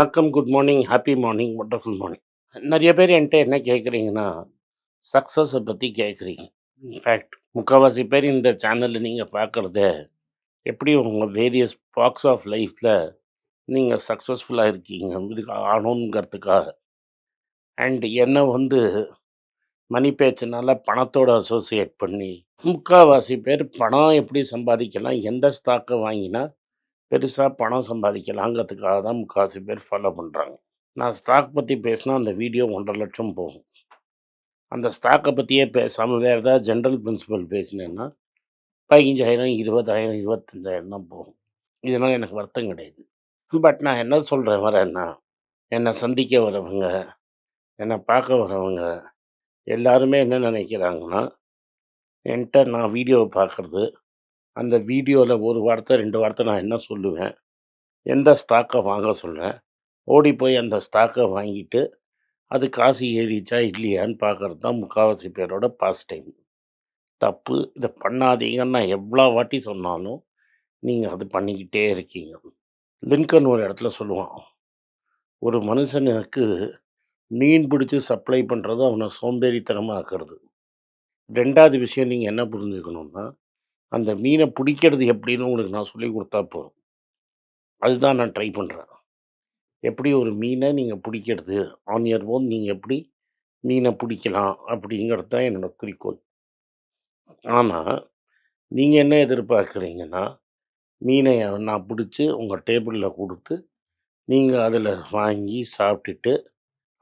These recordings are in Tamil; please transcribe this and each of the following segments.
வணக்கம், good morning, happy morning, wonderful morning. நிறைய பேர் என்கிட்ட என்ன கேட்குறீங்கன்னா, சக்ஸஸை பற்றி கேட்குறீங்க. இன்ஃபேக்ட் முக்கால்வாசி பேர் இந்த சேனலில் நீங்கள் பார்க்குறத எப்படி உங்கள் வேரியஸ் பாக்ஸ் ஆஃப் லைஃப்பில் நீங்கள் சக்ஸஸ்ஃபுல்லாக இருக்கீங்க இதுக்கு ஆகணுங்கிறதுக்காக. அண்ட் என்ன வந்து மணி பேச்சுனால பணத்தோட அசோசியேட் பண்ணி, முக்கால்வாசி பேர் பணம் எப்படி சம்பாதிக்கலாம், எந்த ஸ்டாக்கை வாங்கினா பெருசாக பணம் சம்பாதிக்கலாங்கிறதுக்காக தான் முக்காசி பேர் ஃபாலோ பண்ணுறாங்க நான் ஸ்டாக் பற்றி பேசினா அந்த வீடியோ 1,50,000 போகும். அந்த ஸ்டாக்கை பற்றியே பேசாமல் வேறு ஏதாவது ஜென்ரல் பிரின்சிபல் பேசினேன்னா, 15,000, 20,000, 25,000 தான் போகும். இதனால் எனக்கு வருத்தம் கிடையாது. பட் நான் என்ன சொல்கிறேன் வரேன்னா, என்ன சந்திக்க வரவங்க, என்னை பார்க்க வரவங்க, எல்லாருமே என்ன நினைக்கிறாங்கன்னா, என்கிட்ட நான் வீடியோவை பார்க்குறது அந்த வீடியோவில் ஒரு வார்த்தை, ரெண்டு வார்த்தை நான் என்ன சொல்லுவேன், எந்த ஸ்டாக்கை வாங்க சொல்கிறேன் ஓடி போய் அந்த ஸ்டாக்கை வாங்கிட்டு, அது காசு ஏறிச்சா இல்லையான்னு பார்க்கறது தான் முக்கால்வாசி பேரோட பாஸ் டைம். தப்பு. இதை பண்ணாதீங்கன்னு நான் எவ்வளோ வாட்டி சொன்னாலும், நீங்கள் அது பண்ணிக்கிட்டே இருக்கீங்க. லிங்கன் ஒரு இடத்துல சொல்லுவான், "ஒரு மனுஷனுக்கு மீன் பிடிச்சி சப்ளை பண்ணுறது அவனை சோம்பேறித்தனமாக ஆக்கிறது ரெண்டாவது விஷயம் நீங்கள் என்ன புரிஞ்சுக்கணுன்னா அந்த மீனை பிடிக்கிறது எப்படின்னு உங்களுக்கு நான் சொல்லிக் கொடுத்தா போதும். அதுதான் நான் ட்ரை பண்ணுறேன் எப்படி ஒரு மீனை நீங்கள் பிடிக்கிறது, ஆன் இயர் போன் நீங்கள் எப்படி மீனை பிடிக்கலாம் அப்படிங்கிறது தான் என்னோடய குறிக்கோள். ஆனால் நீங்கள் என்ன எதிர்பார்க்குறீங்கன்னா மீனை நான் பிடிச்சி உங்கள் டேபிளில் கொடுத்து நீங்கள் அதில் வாங்கி சாப்பிட்டுட்டு,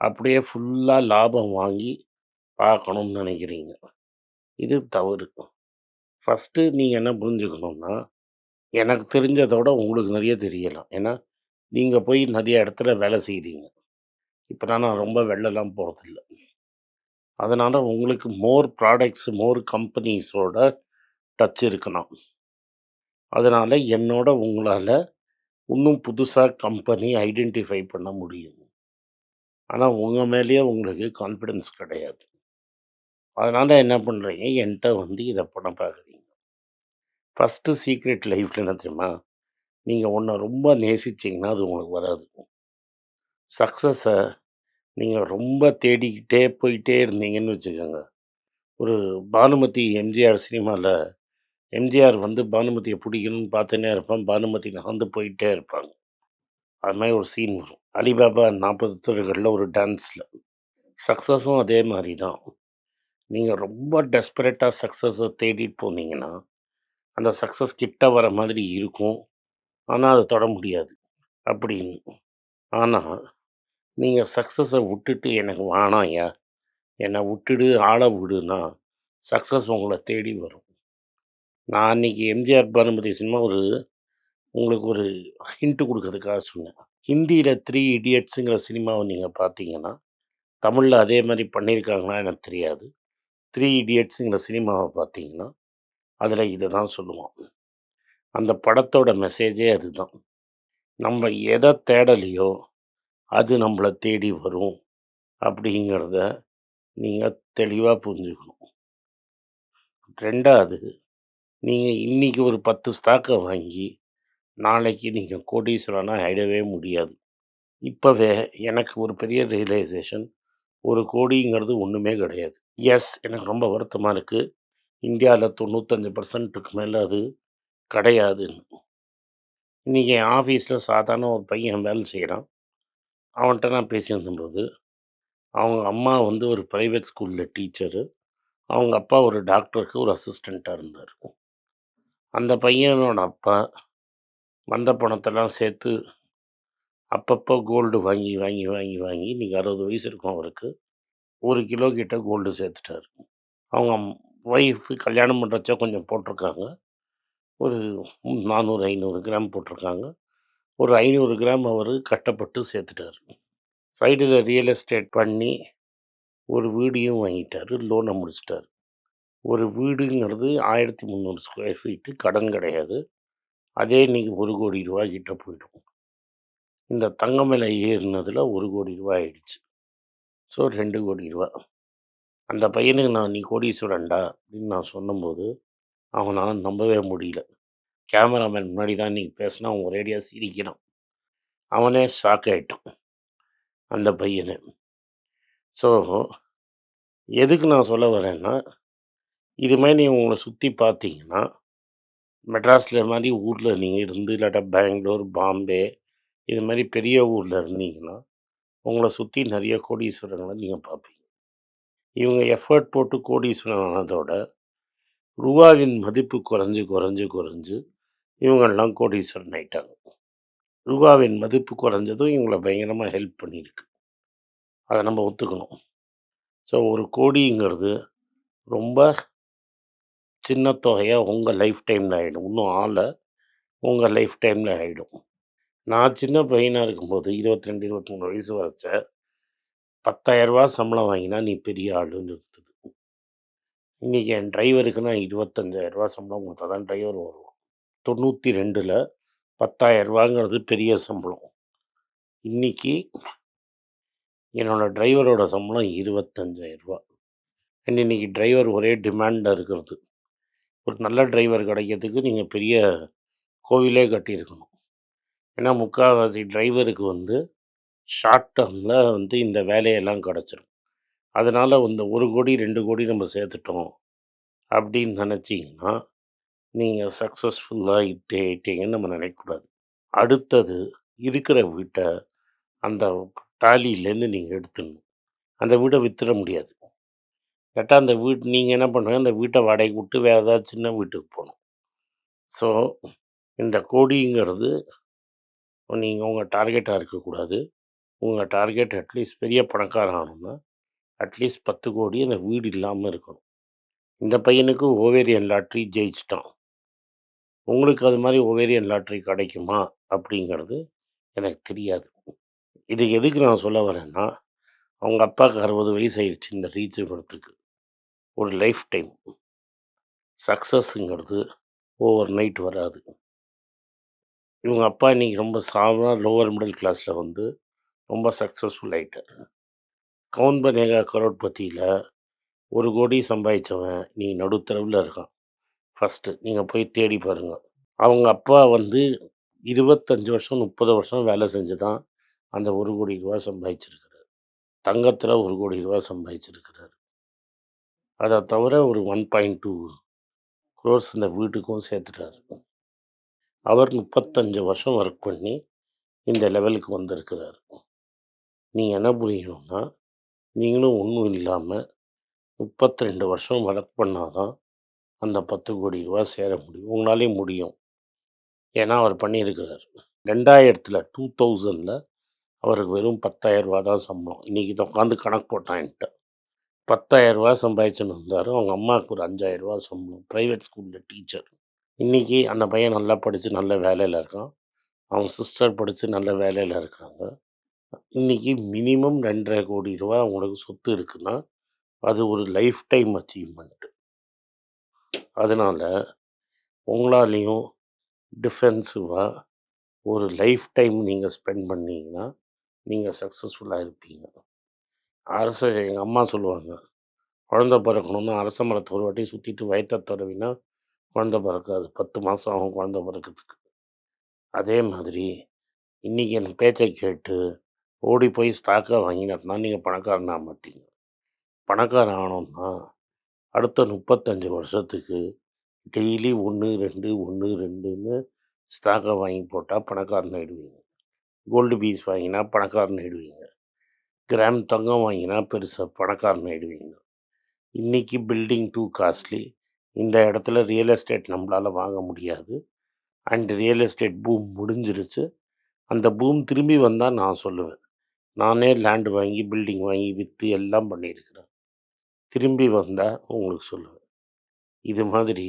அப்படியே ஃபுல்லாக லாபம் வாங்கி பார்க்கணும்னு நினைக்கிறீங்க. இது தவறு. ஃபர்ஸ்ட்டு நீங்க என்ன புரிஞ்சுக்கணும்னா, எனக்கு தெரிஞ்சதோட உங்களுக்கு நெறைய தெரியலாம். ஏன்னா, நீங்க போய் நெறைய இடத்துல வேலை செய்றீங்க. இப்போ நான் ரொம்ப வெளிலலாம் போறதில்ல. அதனால உங்களுக்கு மோர் ப்ராடக்ட்ஸ், மோர் கம்பெனிஸோட டச் இருக்கலாம். அதனால என்னோட உங்களால இன்னும் புதுசா கம்பெனி ஐடென்டிஃபை பண்ண முடியும். ஆனா, உங்க மேலேயே உங்களுக்கு கான்ஃபிடன்ஸ் கிடையாது. அதனால என்ன பண்றீங்க, என்ட்ட வந்து இத பண்ண பார்க்குறீங்க. ஃபஸ்ட்டு சீக்ரெட் லைஃப்ல என்ன தெரியுமா? நீங்கள் ஒன்றை ரொம்ப நேசிச்சிங்கன்னா அது உங்களுக்கு வராது. சக்ஸஸை நீங்கள் ரொம்ப தேடிக்கிட்டே போயிட்டே இருந்தீங்கன்னு வச்சுக்கோங்க ஒரு பானுமதி எம்ஜிஆர் சினிமாவில் எம்ஜிஆர் வந்து பானுமதியை பிடிக்கணும்னு பார்த்துனே இருப்பான். பானுமதி நகர்ந்து போயிட்டே இருப்பாங்க. அது மாதிரி ஒரு சீன் வரும். அலிபாபா நாற்பது திருகளில் ஒரு டான்ஸில் சக்ஸஸும் அதே மாதிரி தான். நீங்கள் ரொம்ப டெஸ்பரேட்டாக சக்ஸஸை தேடிட்டு போனீங்கன்னா, அந்த சக்ஸஸ் கிட்ட வர மாதிரி இருக்கும். ஆனால் அதை தொட முடியாது. அப்படின்னு. ஆனால் நீங்கள் சக்ஸஸை விட்டுட்டு எனக்கு வேணாம்யா, என்னை விட்டுடு, ஆள விடுன்னா, சக்ஸஸ் உங்களை தேடி வரும். நான் அன்றைக்கி எம்ஜிஆர் பானுமதி சினிமா ஒரு உங்களுக்கு ஒரு ஹிண்ட்டு கொடுக்கறதுக்காக சொன்னேன். ஹிந்தியில் த்ரீ இடியட்ஸுங்கிற சினிமாவை நீங்கள் பார்த்தீங்கன்னா, தமிழில் அதே மாதிரி பண்ணியிருக்காங்களா எனக்கு தெரியாது. த்ரீ இடியட்ஸுங்கிற சினிமாவை பார்த்தீங்கன்னா, அதில் இதை தான் சொல்லுவான். அந்த படத்தோட மெசேஜே அதுதான். நம்ம எதை தேடலையோ, அது நம்மளை தேடி வரும். அப்படிங்கிறத நீங்கள் தெளிவாக புரிஞ்சுக்கணும். ரெண்டாவது நீங்கள் இன்றைக்கி ஒரு பத்து ஸ்டாக்கை வாங்கி, நாளைக்கு நீங்கள் கோடீஸ்வரனாக ஆயிடவே முடியாது. இப்போவே எனக்கு ஒரு பெரிய ரியலைசேஷன், ஒரு கோடிங்கிறது ஒன்றுமே கிடையாது. எஸ் எனக்கு ரொம்ப வருத்தமாக இருக்குது இந்தியாவில் தொண்ணூத்தஞ்சு பர்சன்ட்டுக்கு மேலே அது கிடையாதுன்னு. இன்னைக்கு என் ஆஃபீஸில் சாதாரண ஒரு பையன் வேலை செய்கிறான் அவன்கிட்ட நான் பேசியிருந்தபோது, அவங்க அம்மா வந்து ஒரு ப்ரைவேட் ஸ்கூலில் டீச்சரு. அவங்க அப்பா ஒரு டாக்டருக்கு ஒரு அசிஸ்டண்ட்டாக இருந்தார் அந்த பையனோட அப்பா, வந்த பணத்தெல்லாம் சேர்த்து, அப்பப்போ கோல்டு வாங்கி, வாங்கி, வாங்கி, வாங்கி இன்றைக்கி அறுபது வயசு இருக்கும் அவருக்கு. ஒரு கிலோ கிட்ட கோல்டு சேர்த்துட்டாரு. அவங்க ஒய்ஃப் கல்யாணம் பண்ணுறச்சோ கொஞ்சம் போட்டிருக்காங்க. ஒரு நானூறு ஐநூறு கிராம் போட்டிருக்காங்க. ஒரு ஐநூறு கிராம் அவர் கட்டப்பட்டு சேர்த்துட்டாரு. சைடில் ரியல் எஸ்டேட் பண்ணி, ஒரு வீடையும் வாங்கிட்டார் லோனை முடிச்சிட்டார் ஒரு வீடுங்கிறது 1300 ஸ்கொயர் ஃபீட்டு கடன் கிடையாது. அதே இன்னைக்கு ரூ. 1,00,00,000 கிட்ட போயிடும். இந்த தங்கம் விலை ஏறுனதுல ரூ. 1,00,00,000 ஆயிடுச்சு. ஸோ ரெண்டு கோடி ரூபா அந்த பையனுக்கு நான் "நீ கோடீஸ்வரன்டா" அப்படின்னு நான் சொன்னபோது அவனால் நம்பவே முடியல. கேமராமேன் முன்னாடி தான் நீங்கள் பேசினா அவன் ஒரேடியா சிரிக்கிறான். அவனே ஷாக் ஆகிட்டான் அந்த பையனு ஸோ எதுக்கு நான் சொல்ல வரேன்னா இது மாதிரி நீங்கள் உங்களை சுற்றி பார்த்தீங்கன்னா மெட்ராஸில் மாதிரி ஊரில் நீங்கள் இருந்து இல்லாட்டா பெங்களூர் பாம்பே இது மாதிரி பெரிய ஊரில் இருந்தீங்கன்னா உங்களை சுற்றி நிறைய கோடீஸ்வரங்களை நீங்கள் பார்ப்பீங்க இவங்க எஃபர்ட் போட்டு கோடீஸ்வரன் ஆனதோட ரூபாவின் மதிப்பு குறைஞ்சு குறைஞ்சு குறைஞ்சு இவங்கெல்லாம் கோடீஸ்வரன் ஆயிட்டாங்க. ரூபாவின் மதிப்பு குறைஞ்சதும் இவங்களை பயங்கரமாக ஹெல்ப் பண்ணியிருக்கு. அதை நம்ம ஒத்துக்கணும். ஸோ ஒரு கோடிங்கிறது ரொம்ப சின்ன தொகையாக உங்கள் லைஃப் டைமில் ஆகிடும் இன்னும் ஆளை உங்கள் லைஃப் டைமில் ஆகிடும் நான் சின்ன பையனாக இருக்கும்போது இருபத்தி ரெண்டு இருபத்தி மூணு வயசு வரைச்ச பத்தாயிரரூபா சம்பளம் வாங்கினா நீ பெரிய ஆளுன்னு இருந்தது இன்றைக்கி என் டிரைவருக்கு நான் இருபத்தஞ்சாயிரரூபா சம்பளம் கொடுத்தா தான் டிரைவர் வருவோம் தொண்ணூற்றி ரெண்டில் பத்தாயிரரூபாங்கிறது பெரிய சம்பளம். இன்றைக்கி என்னோடய டிரைவரோட சம்பளம் இருபத்தஞ்சாயிரரூபா அண்ட் இன்னைக்கு டிரைவர் ஒரே டிமாண்டில் இருக்கிறது. ஒரு நல்ல டிரைவர் கிடைக்கிறதுக்கு நீங்கள் பெரிய கோவிலே கட்டியிருக்கணும். ஏன்னா முக்கால்வாசி டிரைவருக்கு வந்து ஷார்ட் டேர்மில் வந்து இந்த வேலையெல்லாம் கிடச்சிரும். அதனால் வந்து ஒரு கோடி ரெண்டு கோடி நம்ம சேர்த்துட்டோம் அப்படின்னு நினச்சிங்கன்னா நீங்கள் சக்ஸஸ்ஃபுல்லாக இட்டே இட்டீங்கன்னு நம்ம நினைக்கக்கூடாது. அடுத்தது இருக்கிற வீட்டை அந்த டாலியிலேருந்து நீங்கள் எடுத்துடணும். அந்த வீடை விற்றுட முடியாது. கேட்டால் அந்த வீட் நீங்கள் என்ன பண்ணுங்க அந்த வீட்டை வாடகைக்கு விட்டு வேறு ஏதாவது சின்ன வீட்டுக்கு போகணும். ஸோ இந்த கோடிங்கிறது நீங்கள் உங்கள் டார்கெட்டாக இருக்கக்கூடாது. உங்கள் டார்கெட் அட்லீஸ்ட் பெரிய பணக்காரன் ஆகணும்னா அட்லீஸ்ட் பத்து கோடி அந்த வீடு இல்லாமல் இருக்கணும். இந்த பையனுக்கு ஓவேரியன் லாட்ரி ஜெயிச்சிட்டான். உங்களுக்கு அது மாதிரி ஓவேரியன் லாட்ரி கிடைக்குமா? அப்படிங்கிறது எனக்கு தெரியாது. இது எதுக்கு நான் சொல்ல வரேன்னா அவங்க அப்பாவுக்கு அறுபது வயசு ஆயிடுச்சு இந்த ரீச் படத்துக்கு. ஒரு லைஃப் டைம். சக்ஸஸ்ங்கிறது ஓவர் நைட் வராது. இவங்க அப்பா இன்னைக்கு ரொம்ப சாதாரண லோவர் மிடில் கிளாஸில் வந்து ரொம்ப சக்ஸஸ்ஃபுல் ஆயிட்டார் கவுன் பனேகா கரோட்பத்தியில் ஒரு கோடி சம்பாதிச்சவன் நீ நடுத்தரவில் இருக்கான். ஃபஸ்ட்டு நீங்கள் போய் தேடி பாருங்கள் அவங்க அப்பா வந்து இருபத்தஞ்சி வருஷம் முப்பது வருஷம் வேலை செஞ்சு தான் அந்த ஒரு கோடி ரூபா சம்பாதிச்சிருக்கிறார். தங்கத்தில் ஒரு கோடி ரூபா சம்பாதிச்சிருக்கிறார். அதை தவிர ஒரு ஒன் பாயிண்ட் டூ க்ரோர்ஸ் அந்த வீட்டுக்கும் சேர்த்துட்டாரு. அவர் முப்பத்தஞ்சு வருஷம் ஒர்க் பண்ணி இந்த லெவலுக்கு வந்திருக்கிறார். நீங்கள் என்ன புரியணும்னா நீங்களும் ஒன்றும் இல்லாமல் முப்பத்தி ரெண்டு வருஷம் ஒர்க் பண்ணாதான் அந்த பத்து கோடி ரூபா சேர முடியும். உங்களாலே முடியும். ஏன்னா அவர் பண்ணியிருக்கிறார். ரெண்டாயிரத்தில் டூ தௌசண்டில் அவருக்கு வெறும் பத்தாயிரரூபா தான் சம்பளம். இன்றைக்கி உட்காந்து கணக்கு போட்டான் என்கிட்ட. பத்தாயிரரூபா சம்பாதிச்சுன்னு இருந்தார் அவங்க அம்மாவுக்கு ஒரு அஞ்சாயிரரூபா சம்பளம். ப்ரைவேட் ஸ்கூலில் டீச்சர் இன்றைக்கி அந்த பையன் நல்லா படித்து நல்ல வேலையில் இருக்கான். அவங்க சிஸ்டர் படித்து நல்ல வேலையில் இருக்காங்க. இன்றைக்கி மினிமம் ரெண்டரை கோடி ரூபா அவங்களுக்கு சொத்து இருக்குன்னா அது ஒரு லைஃப் டைம் அச்சீவ்மெண்ட்டு அதனால் உங்களாலேயும் டிஃபென்சிவாக ஒரு லைஃப் டைம் நீங்கள் ஸ்பெண்ட் பண்ணீங்கன்னா நீங்கள் சக்ஸஸ்ஃபுல்லாக இருப்பீங்க. அரச எங்கள் அம்மா சொல்லுவாங்க குழந்த பிறக்கணும்னா அரச மரத்தை ஒரு வாட்டி சுற்றிட்டு வயத்தை தடவினா குழந்த பிறக்காது. பத்து மாதம் ஆகும் குழந்த பிறக்கிறதுக்கு. அதே மாதிரி இன்றைக்கி என் பேச்சை கேட்டு ஓடி போய் ஸ்டாக்காக வாங்கினா நீங்கள் பணக்காரன் ஆக மாட்டீங்க. பணக்காரன் ஆனோம்னா அடுத்த முப்பத்தஞ்சு வருஷத்துக்கு டெய்லி ஒன்று ரெண்டு ஒன்று ரெண்டுன்னு ஸ்டாக்கை வாங்கி போட்டால் பணக்காரன் ஆகிடுவீங்க கோல்டு பீஸ் வாங்கினா பணக்காரன் ஆகிடுவீங்க கிராம் தங்கம் வாங்கினா பெருசாக பணக்காரன் ஆகிடுவீங்க இன்றைக்கி பில்டிங் டூ காஸ்ட்லி இந்த இடத்துல ரியல் எஸ்டேட் நம்மளால் வாங்க முடியாது. அண்ட் ரியல் எஸ்டேட் பூம் முடிஞ்சிருச்சு. அந்த பூம் திரும்பி வந்தால் நான் சொல்லுவேன். நானே லேண்டு வாங்கி பில்டிங் வாங்கி விற்று எல்லாம் பண்ணியிருக்கிறேன். திரும்பி வந்தால் உங்களுக்கு சொல்லுவேன். இது மாதிரி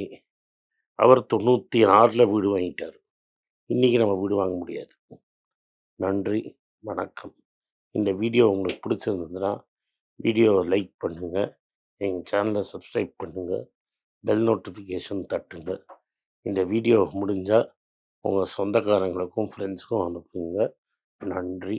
அவர் தொண்ணூற்றி ஆறில் வீடு வாங்கிட்டார். இன்றைக்கி நம்ம வீடு வாங்க முடியாது. நன்றி வணக்கம். இந்த வீடியோ உங்களுக்கு பிடிச்சிருந்ததுன்னா வீடியோவை லைக் பண்ணுங்கள் எங்கள் சேனலை சப்ஸ்கிரைப் பண்ணுங்கள் பெல் நோட்டிஃபிகேஷன் தட்டுங்க. இந்த வீடியோ முடிஞ்சால் உங்கள் சொந்தக்காரங்களுக்கும் ஃப்ரெண்ட்ஸுக்கும் அனுப்புங்க. நன்றி.